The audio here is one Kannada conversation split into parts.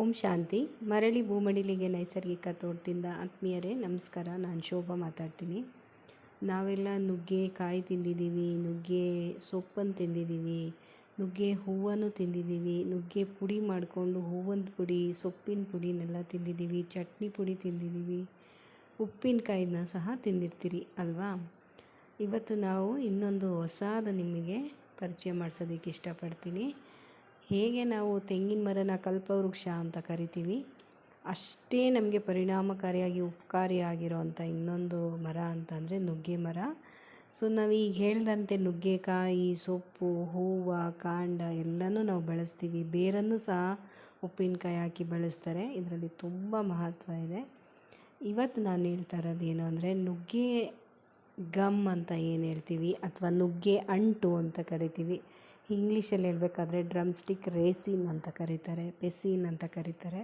ಓಂ ಶಾಂತಿ. ಮರಳಿ ಭೂಮಡಿಲಿಗೆ ನೈಸರ್ಗಿಕ ತೋಟದಿಂದ ಆತ್ಮೀಯರೇ, ನಮಸ್ಕಾರ. ನಾನು ಶೋಭಾ ಮಾತಾಡ್ತೀನಿ. ನಾವೆಲ್ಲ ನುಗ್ಗೆ ಕಾಯಿ ತಿಂದಿದ್ದೀವಿ, ನುಗ್ಗೆ ಸೊಪ್ಪನ್ನು ತಿಂದಿದ್ದೀವಿ, ನುಗ್ಗೆ ಹೂವನ್ನು ತಿಂದಿದ್ದೀವಿ, ನುಗ್ಗೆ ಪುಡಿ ಮಾಡಿಕೊಂಡು ಹೂವಿನ ಪುಡಿ, ಸೊಪ್ಪಿನ ಪುಡಿನೆಲ್ಲ ತಿಂದಿದ್ದೀವಿ, ಚಟ್ನಿ ಪುಡಿ ತಿಂದಿದ್ದೀವಿ, ಉಪ್ಪಿನಕಾಯಿನ ಸಹ ತಿಂದಿರ್ತೀರಿ ಅಲ್ವಾ? ಇವತ್ತು ನಾವು ಇನ್ನೊಂದು ಹೊಸಾದ ನಿಮಗೆ ಪರಿಚಯ ಮಾಡಿಸೋದಕ್ಕೆ ಇಷ್ಟಪಡ್ತೀನಿ. ಹೇಗೆ ನಾವು ತೆಂಗಿನ ಮರನ ಕಲ್ಪವೃಕ್ಷ ಅಂತ ಕರಿತೀವಿ, ಅಷ್ಟೇ ನಮಗೆ ಪರಿಣಾಮಕಾರಿಯಾಗಿ ಉಪಕಾರಿಯಾಗಿರುವಂಥ ಇನ್ನೊಂದು ಮರ ಅಂತಂದರೆ ನುಗ್ಗೆ ಮರ. ಸೊ ನಾವು ಈಗ ಹೇಳ್ದಂತೆ ನುಗ್ಗೆಕಾಯಿ, ಸೊಪ್ಪು, ಹೂವು, ಕಾಂಡ ಎಲ್ಲನೂ ನಾವು ಬೆಳೆಸ್ತೀವಿ. ಬೇರನ್ನು ಸಹ ಉಪ್ಪಿನಕಾಯಿ ಹಾಕಿ ಬೆಳೆಸ್ತಾರೆ. ಇದರಲ್ಲಿ ತುಂಬ ಮಹತ್ವ ಇದೆ. ಇವತ್ತು ನಾನು ಹೇಳ್ತಾ ಇರೋದು ಏನು ಅಂದರೆ ನುಗ್ಗೆ ಗಮ್ ಅಂತ ಏನು ಹೇಳ್ತೀವಿ, ಅಥವಾ ನುಗ್ಗೆ ಅಂಟು ಅಂತ ಕರಿತೀವಿ. ಇಂಗ್ಲೀಷಲ್ಲಿ ಹೇಳಬೇಕಾದ್ರೆ ಡ್ರಮ್ ಸ್ಟಿಕ್ ರೇಸಿನ್ ಅಂತ ಕರೀತಾರೆ, ಪೆಸಿನ್ ಅಂತ ಕರೀತಾರೆ.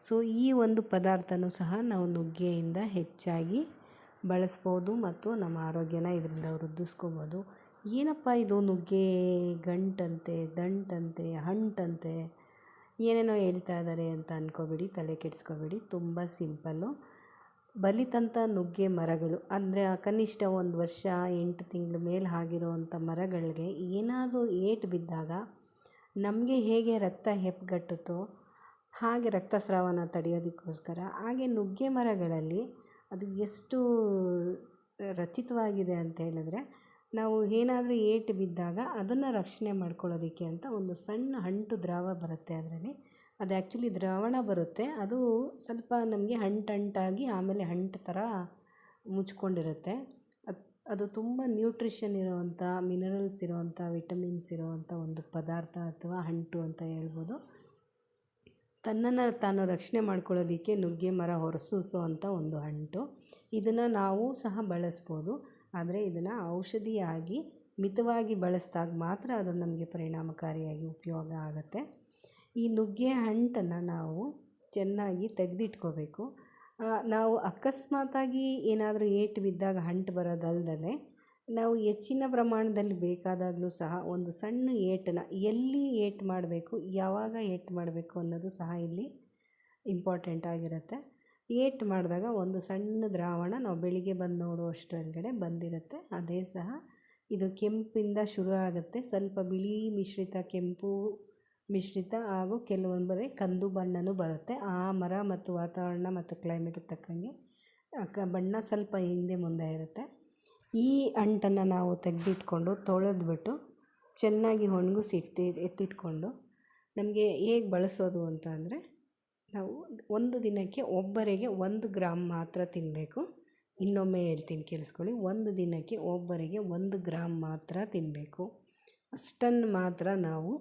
ಸೊ ಈ ಒಂದು ಪದಾರ್ಥನೂ ಸಹ ನಾವು ನುಗ್ಗೆಯಿಂದ ಹೆಚ್ಚಾಗಿ ಬಳಸ್ಬೋದು ಮತ್ತು ನಮ್ಮ ಆರೋಗ್ಯನ ಇದರಿಂದ ವೃದ್ಧಿಸ್ಕೋಬೋದು. ಏನಪ್ಪ ಇದು ನುಗ್ಗೆ, ಗಂಟಂತೆ, ದಂಟಂತೆ, ಹಂಟಂತೆ, ಏನೇನೋ ಹೇಳ್ತಾ ಇದ್ದಾರೆ ಅಂತ ಅಂದ್ಕೋಬೇಡಿ ತಲೆ ಕೆಡಿಸ್ಕೋಬೇಡಿ, ತುಂಬ ಸಿಂಪಲ್ಲು. ಬಲಿತಂಥ ನುಗ್ಗೆ ಮರಗಳು, ಅಂದರೆ ಕನಿಷ್ಠ ಒಂದು ವರ್ಷ, ಎಂಟು ತಿಂಗಳ ಮೇಲೆ ಆಗಿರುವಂಥ ಮರಗಳಿಗೆ ಏನಾದರೂ ಏಟು ಬಿದ್ದಾಗ ನಮಗೆ ಹೇಗೆ ರಕ್ತ ಹೆಪ್ಪುಗಟ್ಟುತ್ತೋ ಹಾಗೆ ರಕ್ತಸ್ರಾವನ ತಡೆಯೋದಕ್ಕೋಸ್ಕರ ಹಾಗೆ ನುಗ್ಗೆ ಮರಗಳಲ್ಲಿ ಅದು ಎಷ್ಟು ರಚಿತವಾಗಿದೆ ಅಂತ ಹೇಳಿದ್ರೆ ನಾವು ಏನಾದರೂ ಏಟು ಬಿದ್ದಾಗ ಅದನ್ನು ರಕ್ಷಣೆ ಮಾಡ್ಕೊಳ್ಳೋದಕ್ಕೆ ಅಂತ ಒಂದು ಸಣ್ಣ ಅಂಟು ದ್ರಾವ ಬರುತ್ತೆ ಅದರಲ್ಲಿ. ಅದು ಆ್ಯಕ್ಚುಲಿ ದ್ರಾವಣ ಬರುತ್ತೆ. ಅದು ಸ್ವಲ್ಪ ನಮಗೆ ಅಂಟಾಗಿ ಆಮೇಲೆ ಅಂಟು ಥರ ಮುಚ್ಕೊಂಡಿರುತ್ತೆ. ಅದು ಅದು ತುಂಬ ನ್ಯೂಟ್ರಿಷನ್ ಇರೋವಂಥ ಮಿನರಲ್ಸ್ ಇರೋವಂಥ ವಿಟಮಿನ್ಸ್ ಇರೋವಂಥ ಒಂದು ಪದಾರ್ಥ ಅಥವಾ ಅಂಟು ಅಂತ ಹೇಳ್ಬೋದು. ತನ್ನನ್ನು ತಾನು ರಕ್ಷಣೆ ಮಾಡ್ಕೊಳ್ಳೋದಕ್ಕೆ ನುಗ್ಗೆ ಮರ ಹೊರಸೂಸೋ ಅಂಥ ಒಂದು ಅಂಟು. ಇದನ್ನು ನಾವು ಸಹ ಬಳಸ್ಬೋದು. ಆದರೆ ಇದನ್ನು ಔಷಧಿಯಾಗಿ, ಮಿತವಾಗಿ ಬಳಸಿದಾಗ ಮಾತ್ರ ಅದು ನಮಗೆ ಪರಿಣಾಮಕಾರಿಯಾಗಿ ಉಪಯೋಗ ಆಗುತ್ತೆ. ಈ ನುಗ್ಗೆ ಹಂಟನ್ನು ನಾವು ಚೆನ್ನಾಗಿ ತೆಗೆದಿಟ್ಕೋಬೇಕು. ನಾವು ಅಕಸ್ಮಾತಾಗಿ ಏನಾದರೂ ಏಟು ಬಿದ್ದಾಗ ಅಂಟು ಬರೋದಲ್ದಲೆ, ನಾವು ಹೆಚ್ಚಿನ ಪ್ರಮಾಣದಲ್ಲಿ ಬೇಕಾದಾಗಲೂ ಸಹ ಒಂದು ಸಣ್ಣ ಏಟನ್ನು ಎಲ್ಲಿ ಏಟು ಮಾಡಬೇಕು, ಯಾವಾಗ ಏಟು ಮಾಡಬೇಕು ಅನ್ನೋದು ಸಹ ಇಲ್ಲಿ ಇಂಪಾರ್ಟೆಂಟ್ ಆಗಿರುತ್ತೆ. ಏಟು ಮಾಡಿದಾಗ ಒಂದು ಸಣ್ಣ ದ್ರಾವಣ ನಾವು ಬೆಳಿಗ್ಗೆ ಬಂದು ನೋಡುವಷ್ಟರೊಳಗಡೆ ಬಂದಿರುತ್ತೆ. ಅದೇ ಸಹ ಇದು ಕೆಂಪಿಂದ ಶುರು ಆಗುತ್ತೆ. ಸ್ವಲ್ಪ ಬಿಳಿ ಮಿಶ್ರಿತ, ಕೆಂಪು ಮಿಶ್ರಿತ ಹಾಗೂ ಕೆಲವೊಂದು ಬರೀ ಕಂದು ಬಣ್ಣನೂ ಬರುತ್ತೆ. ಆ ಮರ ಮತ್ತು ವಾತಾವರಣ ಮತ್ತು ಕ್ಲೈಮೇಟ್ ತಕ್ಕಂಗೆ ಬಣ್ಣ ಸ್ವಲ್ಪ ಹಿಂದೆ ಮುಂದೆ ಇರುತ್ತೆ. ಈ ಅಂಟನ್ನು ನಾವು ತೆಗೆದಿಟ್ಕೊಂಡು ತೊಳೆದ್ಬಿಟ್ಟು ಚೆನ್ನಾಗಿ ಒಣಗಿಸಿ ಇಟ್ಟಿ, ಎತ್ತಿಟ್ಕೊಂಡು ನಮಗೆ ಹೇಗೆ ಬಳಸೋದು ಅಂತ ಅಂದರೆ ನಾವು ಒಂದು ದಿನಕ್ಕೆ ಒಬ್ಬರಿಗೆ ಒಂದು ಗ್ರಾಮ್ ಮಾತ್ರ ತಿನ್ನಬೇಕು ಇನ್ನೊಮ್ಮೆ ಹೇಳ್ತೀನಿ ಕೇಳಿಸ್ಕೊಳ್ಳಿ. ಒಂದು ದಿನಕ್ಕೆ ಒಬ್ಬರಿಗೆ ಒಂದು ಗ್ರಾಮ್ ಮಾತ್ರ ತಿನ್ನಬೇಕು ಅಷ್ಟನ್ನು ಮಾತ್ರ ನಾವು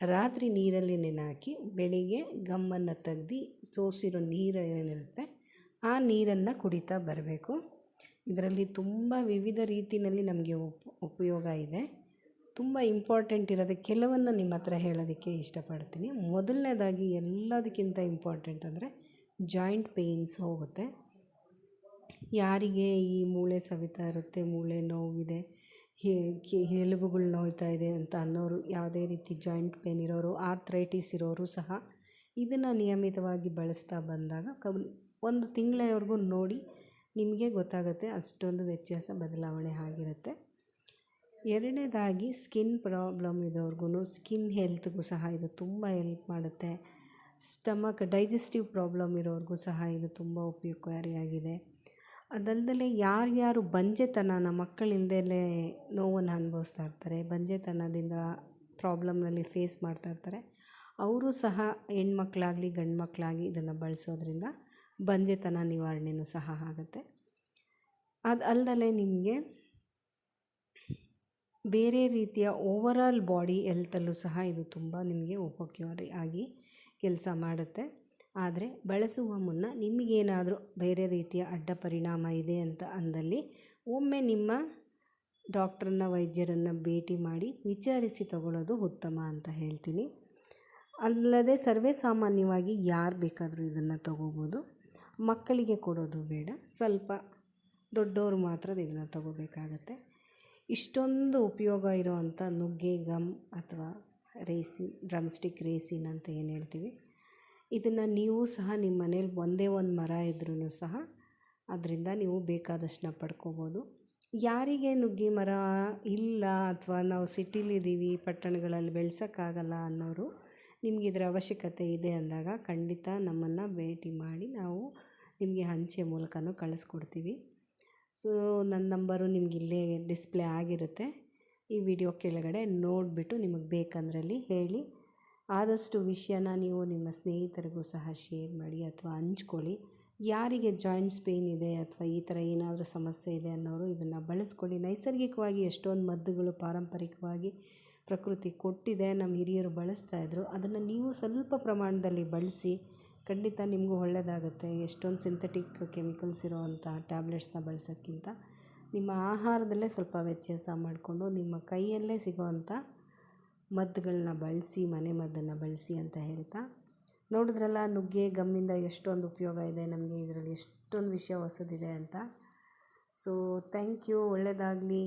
ರಾತ್ರಿ ನೀರಲ್ಲಿ ನೆನಾಕಿ ಬೆಳಿಗ್ಗೆ ಗಮ್ಮನ್ನು ತೆಗ್ದು ಸೋಸಿರೋ ನೀರು ಏನಿರುತ್ತೆ ಆ ನೀರನ್ನು ಕುಡಿತಾ ಬರಬೇಕು. ಇದರಲ್ಲಿ ತುಂಬ ವಿವಿಧ ರೀತಿಯಲ್ಲಿ ನಮಗೆ ಉಪ್, ಉಪಯೋಗ ಇದೆ. ತುಂಬ ಇಂಪಾರ್ಟೆಂಟ್ ಇರೋದು ಕೆಲವನ್ನು ನಿಮ್ಮ ಹತ್ರ ಹೇಳೋದಕ್ಕೆ ಇಷ್ಟಪಡ್ತೀನಿ. ಮೊದಲನೇದಾಗಿ ಎಲ್ಲದಕ್ಕಿಂತ ಇಂಪಾರ್ಟೆಂಟ್ ಅಂದರೆ ಜಾಯಿಂಟ್ ಪೇಯ್ನ್ಸ್ ಹೋಗುತ್ತೆ. ಯಾರಿಗೆ ಈ ಮೂಳೆ ಸವಿತಾ ಇರುತ್ತೆ, ಮೂಳೆ ನೋವಿದೆ ಎಲುಬುಗಳು ನೋಯ್ತಾ ಇದೆ ಅಂತ ಅನ್ನೋರು, ಯಾವುದೇ ರೀತಿ ಜಾಯಿಂಟ್ ಪೇಯ್ನ್ ಇರೋರು, ಆರ್ಥ್ರೈಟಿಸ್ ಇರೋರು ಸಹ ಇದನ್ನು ನಿಯಮಿತವಾಗಿ ಬಳಸ್ತಾ ಬಂದಾಗ ಕ ಒಂದು ತಿಂಗಳವರೆಗೂ ನೋಡಿ ನಿಮಗೆ ಗೊತ್ತಾಗುತ್ತೆ ಅಷ್ಟೊಂದು ವ್ಯತ್ಯಾಸ ಬದಲಾವಣೆ ಆಗಿರುತ್ತೆ. ಎರಡನೇದಾಗಿ ಸ್ಕಿನ್ ಪ್ರಾಬ್ಲಮ್ ಇದ್ದವ್ರಿಗೂ ಸ್ಕಿನ್ ಹೆಲ್ತ್ಗೂ ಸಹ ಇದು ತುಂಬ ಹೆಲ್ಪ್ ಮಾಡುತ್ತೆ. ಸ್ಟಮಕ್ ಡೈಜೆಸ್ಟಿವ್ ಪ್ರಾಬ್ಲಮ್ ಇರೋರಿಗೂ ಸಹ ಇದು ತುಂಬ ಉಪಯೋಗಕಾರಿಯಾಗಿದೆ. ಅದಲ್ಲದೆ ಯಾರ್ಯಾರು ಬಂಜೆತನನ ಮಕ್ಕಳಿಲ್ಲದೆ ನೋವನ್ನು ಅನುಭವಿಸ್ತಾ ಇರ್ತಾರೆ, ಬಂಜೆತನದಿಂದ ಪ್ರಾಬ್ಲಮ್ನಲ್ಲಿ ಫೇಸ್ ಮಾಡ್ತಾ ಇರ್ತಾರೆ, ಅವರು ಸಹ ಹೆಣ್ಮಕ್ಳಾಗಲಿ ಗಂಡು ಮಕ್ಕಳಾಗಿ ಇದನ್ನು ಬಳಸೋದ್ರಿಂದ ಬಂಜೆತನ ನಿವಾರಣೆಯೂ ಸಹ ಆಗುತ್ತೆ. ಅದು ನಿಮಗೆ ಬೇರೆ ರೀತಿಯ ಓವರಾಲ್ ಬಾಡಿ ಎಲ್ತಲ್ಲೂ ಸಹ ಇದು ತುಂಬ ನಿಮಗೆ ಉಪಕಾರಿ ಆಗಿ ಕೆಲಸ ಮಾಡುತ್ತೆ. ಆದರೆ ಬಳಸುವ ಮುನ್ನ ನಿಮಗೇನಾದರೂ ಬೇರೆ ರೀತಿಯ ಅಡ್ಡ ಪರಿಣಾಮ ಇದೆ ಅಂತ ಅಂದಲ್ಲಿ ಒಮ್ಮೆ ನಿಮ್ಮ ಡಾಕ್ಟ್ರನ್ನ ವೈದ್ಯರನ್ನು ಭೇಟಿ ಮಾಡಿ ವಿಚಾರಿಸಿ ತಗೊಳ್ಳೋದು ಉತ್ತಮ ಅಂತ ಹೇಳ್ತೀನಿ. ಅಲ್ಲದೆ ಸರ್ವೇ ಸಾಮಾನ್ಯವಾಗಿ ಯಾರು ಬೇಕಾದರೂ ಇದನ್ನು ತಗೋಬೋದು. ಮಕ್ಕಳಿಗೆ ಕೊಡೋದು ಬೇಡ. ಸ್ವಲ್ಪ ದೊಡ್ಡವರು ಮಾತ್ರ ಇದನ್ನು ತಗೋಬೇಕಾಗತ್ತೆ. ಇಷ್ಟೊಂದು ಉಪಯೋಗ ಇರೋವಂಥ ನುಗ್ಗೆ, ಗಮ್ ಅಥವಾ ರೇಸಿನ್ ಡ್ರಮ್ ಸ್ಟಿಕ್ ರೇಸಿನ್ ಅಂತ ಏನು ಹೇಳ್ತೀವಿ? ಇದನ್ನು ನೀವು ಸಹ ನಿಮ್ಮ ಮನೇಲಿ ಒಂದೇ ಒಂದು ಮರ ಇದ್ರೂ ಸಹ ಅದರಿಂದ ನೀವು ಬೇಕಾದಷ್ಟನ್ನ ಪಡ್ಕೋಬೋದು. ಯಾರಿಗೆ ನುಗ್ಗೆ ಮರ ಇಲ್ಲ ಅಥವಾ ನಾವು ಸಿಟಿಲಿದ್ದೀವಿ ಪಟ್ಟಣಗಳಲ್ಲಿ ಬೆಳೆಸೋಕ್ಕಾಗಲ್ಲ ಅನ್ನೋರು ನಿಮ್ಗೆ ಇದರ ಅವಶ್ಯಕತೆ ಇದೆ ಅಂದಾಗ ಖಂಡಿತ ನಮ್ಮನ್ನು ಭೇಟಿ ಮಾಡಿ ನಾವು ನಿಮಗೆ ಹಂಚೆ ಮೂಲಕನೂ ಕಳಿಸ್ಕೊಡ್ತೀವಿ. ಸೊ ನನ್ನ ನಂಬರು ನಿಮ್ಗೆ ಇಲ್ಲೇ ಡಿಸ್ಪ್ಲೇ ಆಗಿರುತ್ತೆ. ಈ ವಿಡಿಯೋ ಕೆಳಗಡೆ ನೋಡಿಬಿಟ್ಟು ನಿಮಗೆ ಬೇಕಂದ್ರಲ್ಲಿ ಹೇಳಿ. ಆದಷ್ಟು ವಿಷಯನ ನೀವು ನಿಮ್ಮ ಸ್ನೇಹಿತರಿಗೂ ಸಹ ಶೇರ್ ಮಾಡಿ ಅಥವಾ ಹಂಚ್ಕೊಳ್ಳಿ. ಯಾರಿಗೆ ಜಾಯಿಂಟ್ಸ್ ಪೇಯ್ನ್ ಇದೆ ಅಥವಾ ಈ ಥರ ಏನಾದರೂ ಸಮಸ್ಯೆ ಇದೆ ಅನ್ನೋರು ಇದನ್ನು ಬಳಸ್ಕೊಳ್ಳಿ. ನೈಸರ್ಗಿಕವಾಗಿ ಎಷ್ಟೊಂದು ಮದ್ದುಗಳು ಪಾರಂಪರಿಕವಾಗಿ ಪ್ರಕೃತಿ ಕೊಟ್ಟಿದೆ ನಮ್ಮ ಹಿರಿಯರು ಬಳಸ್ತಾಯಿದ್ರು ಅದನ್ನು ನೀವು ಸ್ವಲ್ಪ ಪ್ರಮಾಣದಲ್ಲಿ ಬಳಸಿ ಖಂಡಿತ ನಿಮಗೂ ಒಳ್ಳೆಯದಾಗುತ್ತೆ ಎಷ್ಟೊಂದು ಸಿಂಥೆಟಿಕ್ ಕೆಮಿಕಲ್ಸ್ ಇರೋವಂಥ ಟ್ಯಾಬ್ಲೆಟ್ಸ್ನ ಬಳಸೋದ್ಕಿಂತ ನಿಮ್ಮ ಆಹಾರದಲ್ಲೇ ಸ್ವಲ್ಪ ವ್ಯತ್ಯಾಸ ಮಾಡಿಕೊಂಡು ನಿಮ್ಮ ಕೈಯಲ್ಲೇ ಸಿಗೋವಂಥ ಮದ್ದುಗಳನ್ನ ಬಳಸಿ, ಮನೆ ಮದ್ದನ್ನು ಬಳಸಿ ಅಂತ ಹೇಳ್ತಾ ನೋಡಿದ್ರಲ್ಲ, ನುಗ್ಗೆ, ಗಮ್ಮಿಂದ ಎಷ್ಟೊಂದು ಉಪಯೋಗ ಇದೆ, ನಮಗೆ ಇದರಲ್ಲಿ ಎಷ್ಟೊಂದು ವಿಷಯ ಹೊಸದಿದೆ ಅಂತ. ಸೊ ಥ್ಯಾಂಕ್ ಯು ಒಳ್ಳೆಯದಾಗಲಿ